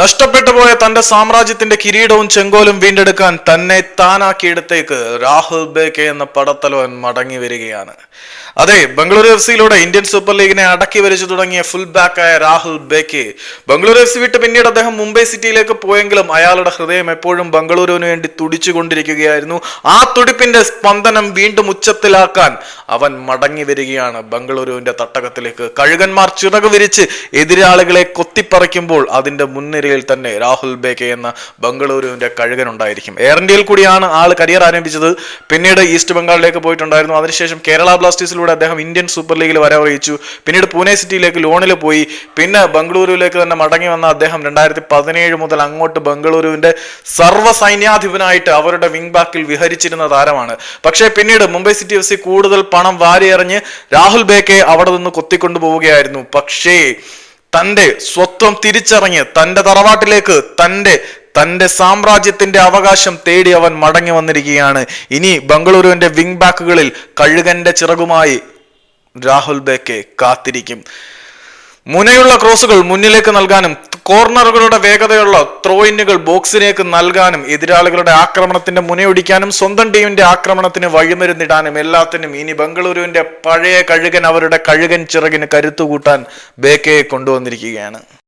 നഷ്ടപ്പെട്ടു പോയ തന്റെ സാമ്രാജ്യത്തിന്റെ കിരീടവും ചെങ്കോലും വീണ്ടെടുക്കാൻ തന്നെ താനാക്കിയിടത്തേക്ക് രാഹുൽ ബേക്കെ എന്ന പടത്തലവൻ മടങ്ങി വരികയാണ്. അതെ ബംഗളൂരു എഫ് സിയിലൂടെ ഇന്ത്യൻ സൂപ്പർ ലീഗിനെ അടക്കി വരിച്ചു തുടങ്ങിയ ഫുൾ ബാക്കായ രാഹുൽ ബേക്കെ ബംഗളൂരു എഫ് സി വിട്ട് പിന്നീട് അദ്ദേഹം മുംബൈ സിറ്റിയിലേക്ക് പോയെങ്കിലും അയാളുടെ ഹൃദയം എപ്പോഴും ബംഗളൂരുവിന് വേണ്ടി തുടിച്ചുകൊണ്ടിരിക്കുകയായിരുന്നു. ആ തുടിപ്പിന്റെ സ്പന്ദനം വീണ്ടും ഉച്ചത്തിലാക്കാൻ അവൻ മടങ്ങി വരികയാണ് ബംഗളൂരുവിന്റെ തട്ടകത്തിലേക്ക്. കഴുകന്മാർ ചിറക് വിരിച്ച് എതിരാളികളെ കൊത്തിപ്പറിക്കുമ്പോൾ അതിന്റെ മുൻനിരയിൽ തന്നെ രാഹുൽ ബേക്കെ എന്ന ബംഗളൂരുവിന്റെ കഴുകനുണ്ടായിരിക്കും. എയർ ഇന്ത്യയിൽ കൂടിയാണ് ആൾ കരിയർ ആരംഭിച്ചത്. പിന്നീട് ഈസ്റ്റ് ബംഗാളിലേക്ക് പോയിട്ടുണ്ടായിരുന്നു. അതിനുശേഷം കേരള ബ്ലാസ്റ്റേഴ്സിലൂടെ അദ്ദേഹം ഇന്ത്യൻ സൂപ്പർ ലീഗിൽ വരവറിയിച്ചു. പിന്നീട് പൂനെ സിറ്റിയിലേക്ക് ലോണിൽ പോയി. പിന്നെ ബംഗളൂരുവിലേക്ക് തന്നെ മടങ്ങി വന്ന അദ്ദേഹം രണ്ടായിരത്തി പതിനേഴ് മുതൽ അങ്ങോട്ട് ബംഗളൂരുവിന്റെ സർവസൈന്യാധിപനായിട്ട് അവരുടെ വിംഗ് ബാക്കിൽ വിഹരിച്ചിരുന്ന താരമാണ്. പക്ഷേ പിന്നീട് മുംബൈ സിറ്റി എഫ് സി കൂടുതൽ പണം വാരിയെറിഞ്ഞ് രാഹുൽ ബേക്കെ അവിടെ നിന്ന് കൊത്തിക്കൊണ്ടു പോവുകയായിരുന്നു പക്ഷേ തന്റെ സ്വത്വം തിരിച്ചറിഞ്ഞ് തന്റെ തറവാട്ടിലേക്ക് തന്റെ തന്റെ സാമ്രാജ്യത്തിന്റെ അവകാശം തേടി അവൻ മടങ്ങി വന്നിരിക്കുകയാണ്. ഇനി ബംഗളൂരുവിന്റെ വിങ് ബാക്കുകളിൽ കഴുകന്റെ ചിറകുമായി രാഹുൽ ബേക്കെ കാത്തിരിക്കും. മുനയുള്ള ക്രോസുകൾ മുന്നിലേക്ക് നൽകാനും കോർണറുകളുടെ വേഗതയുള്ള ത്രോയിനുകൾ ബോക്സിലേക്ക് നൽകാനും എതിരാളികളുടെ ആക്രമണത്തിന്റെ മുനയൊടിക്കാനും സ്വന്തം ടീമിന്റെ ആക്രമണത്തിന് വഴിമരുന്നിടാനും എല്ലാത്തിനും ഇനി ബംഗളൂരുവിന്റെ പഴയ കഴുകൻ അവരുടെ കഴുകൻ ചിറകിന് കരുത്തുകൂട്ടാൻ ബേക്കയെ കൊണ്ടുവന്നിരിക്കുകയാണ്.